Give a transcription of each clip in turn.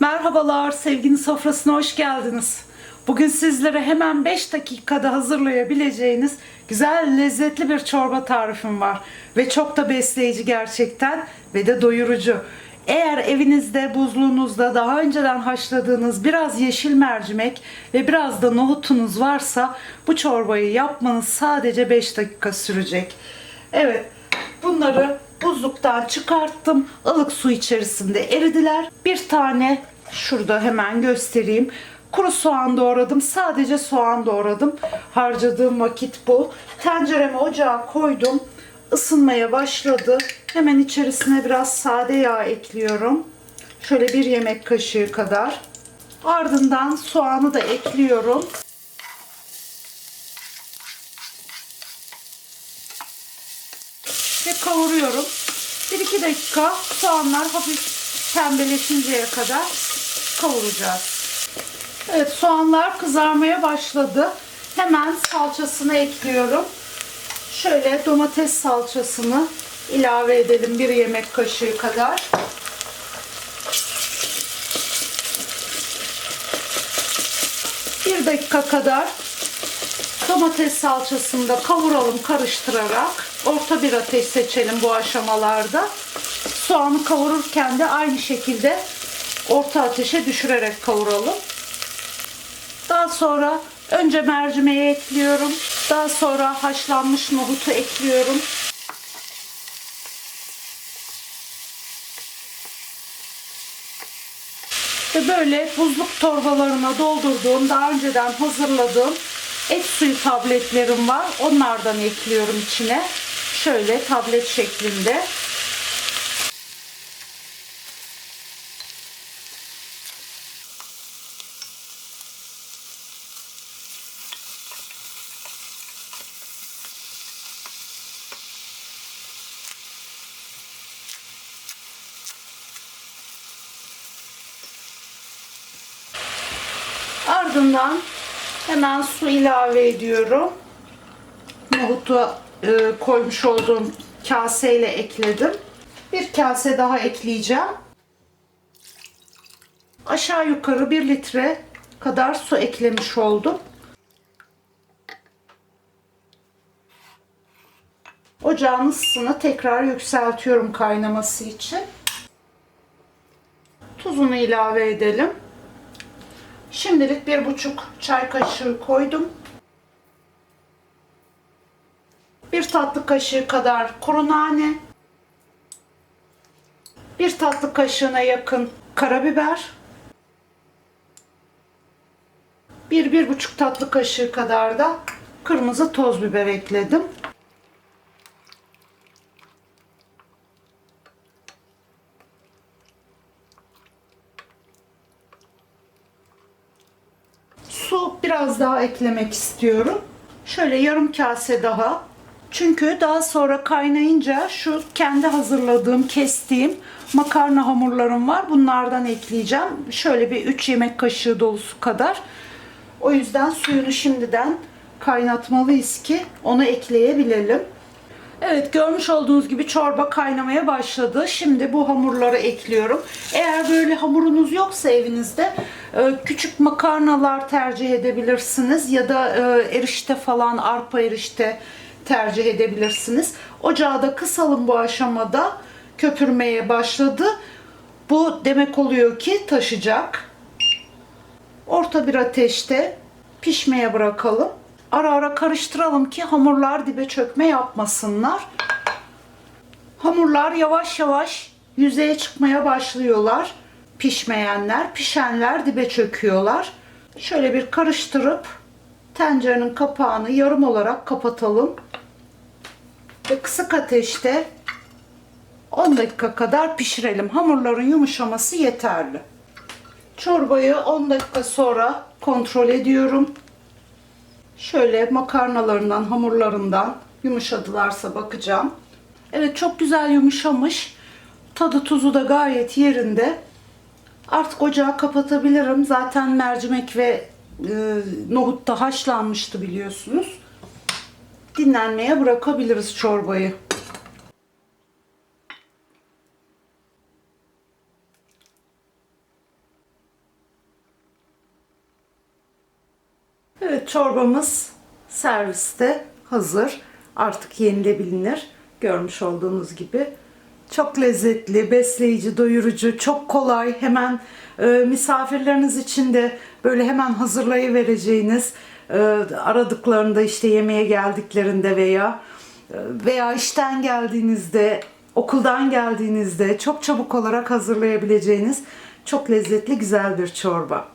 Merhabalar, sevginin sofrasına hoş geldiniz. Bugün sizlere hemen 5 dakikada hazırlayabileceğiniz güzel, lezzetli bir çorba tarifim var. Ve çok da besleyici gerçekten ve de doyurucu. Eğer evinizde, buzluğunuzda daha önceden haşladığınız biraz yeşil mercimek ve biraz da nohutunuz varsa bu çorbayı yapmanız sadece 5 dakika sürecek. Evet, bunları buzluktan çıkarttım. Ilık su içerisinde eridiler. Bir tane şurada hemen göstereyim. Kuru soğan doğradım. Sadece soğan doğradım. Harcadığım vakit bu. Tencereme ocağa koydum. Isınmaya başladı. Hemen içerisine biraz sade yağ ekliyorum. Şöyle bir yemek kaşığı kadar. Ardından soğanı da ekliyorum. Ve kavuruyorum. 1-2 dakika soğanlar hafif pembeleşinceye kadar kavuracağız. Evet soğanlar kızarmaya başladı. Hemen salçasını ekliyorum. Şöyle domates salçasını ilave edelim bir yemek kaşığı kadar. Bir dakika kadar domates salçasını da kavuralım karıştırarak. Orta bir ateş seçelim bu aşamalarda. Soğanı kavururken de aynı şekilde orta ateşe düşürerek kavuralım. Daha sonra önce mercimeği ekliyorum. Daha sonra haşlanmış nohutu ekliyorum. Ve böyle buzluk torbalarına doldurduğum, daha önceden hazırladığım et suyu tabletlerim var. Onlardan ekliyorum içine. Şöyle tablet şeklinde. Ardından hemen su ilave ediyorum. Nohutu e, koymuş olduğum kaseyle ekledim. Bir kase daha ekleyeceğim. Aşağı yukarı 1 litre kadar su eklemiş oldum. Ocağın ısısını tekrar yükseltiyorum kaynaması için. Tuzunu ilave edelim. Şimdilik bir buçuk çay kaşığı koydum. Bir tatlı kaşığı kadar kuru nane. Bir tatlı kaşığına yakın karabiber. Bir, bir buçuk tatlı kaşığı kadar da kırmızı toz biber ekledim. Su biraz daha eklemek istiyorum. Şöyle yarım kase daha. Çünkü daha sonra kaynayınca şu kendi hazırladığım, kestiğim makarna hamurlarım var. Bunlardan ekleyeceğim. Şöyle bir 3 yemek kaşığı dolusu kadar. O yüzden suyunu şimdiden kaynatmalıyız ki onu ekleyebilelim. Evet görmüş olduğunuz gibi çorba kaynamaya başladı. Şimdi bu hamurları ekliyorum. Eğer böyle hamurunuz yoksa evinizde e, küçük makarnalar tercih edebilirsiniz ya da e, erişte falan arpa erişte tercih edebilirsiniz. Ocağı da kısalım bu aşamada. Köpürmeye başladı. Bu demek oluyor ki taşacak. Orta bir ateşte pişmeye bırakalım. Ara ara karıştıralım ki hamurlar dibe çökme yapmasınlar. Hamurlar yavaş yavaş yüzeye çıkmaya başlıyorlar. Pişmeyenler, pişenler dibe çöküyorlar. Şöyle bir karıştırıp tencerenin kapağını yarım olarak kapatalım. Ve kısık ateşte 10 dakika kadar pişirelim. Hamurların yumuşaması yeterli. Çorbayı 10 dakika sonra kontrol ediyorum. Şöyle makarnalarından, hamurlarından yumuşadılarsa bakacağım. Evet çok güzel yumuşamış. Tadı tuzu da gayet yerinde. Artık ocağı kapatabilirim. Zaten mercimek ve e, nohut da haşlanmıştı biliyorsunuz. Dinlenmeye bırakabiliriz çorbayı. Evet çorbamız serviste hazır. Artık yenilebilir. Görmüş olduğunuz gibi. Çok lezzetli, besleyici, doyurucu, çok kolay. Hemen e, misafirleriniz için de böyle hemen hazırlayıvereceğiniz e, aradıklarında işte yemeğe geldiklerinde veya e, veya işten geldiğinizde, okuldan geldiğinizde çok çabuk olarak hazırlayabileceğiniz çok lezzetli güzel bir çorba.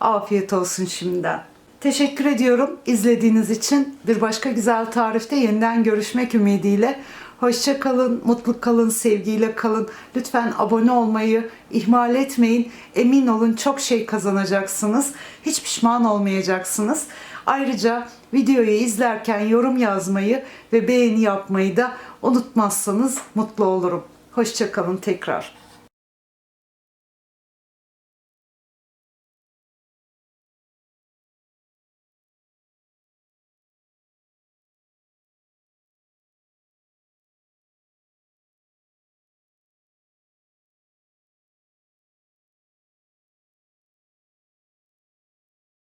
Afiyet olsun şimdiden. Teşekkür ediyorum izlediğiniz için. Bir başka güzel tarifte yeniden görüşmek ümidiyle. Hoşça kalın, mutlu kalın, sevgiyle kalın. Lütfen abone olmayı ihmal etmeyin. Emin olun çok şey kazanacaksınız. Hiç pişman olmayacaksınız. Ayrıca videoyu izlerken yorum yazmayı ve beğeni yapmayı da unutmazsanız mutlu olurum. Hoşça kalın tekrar.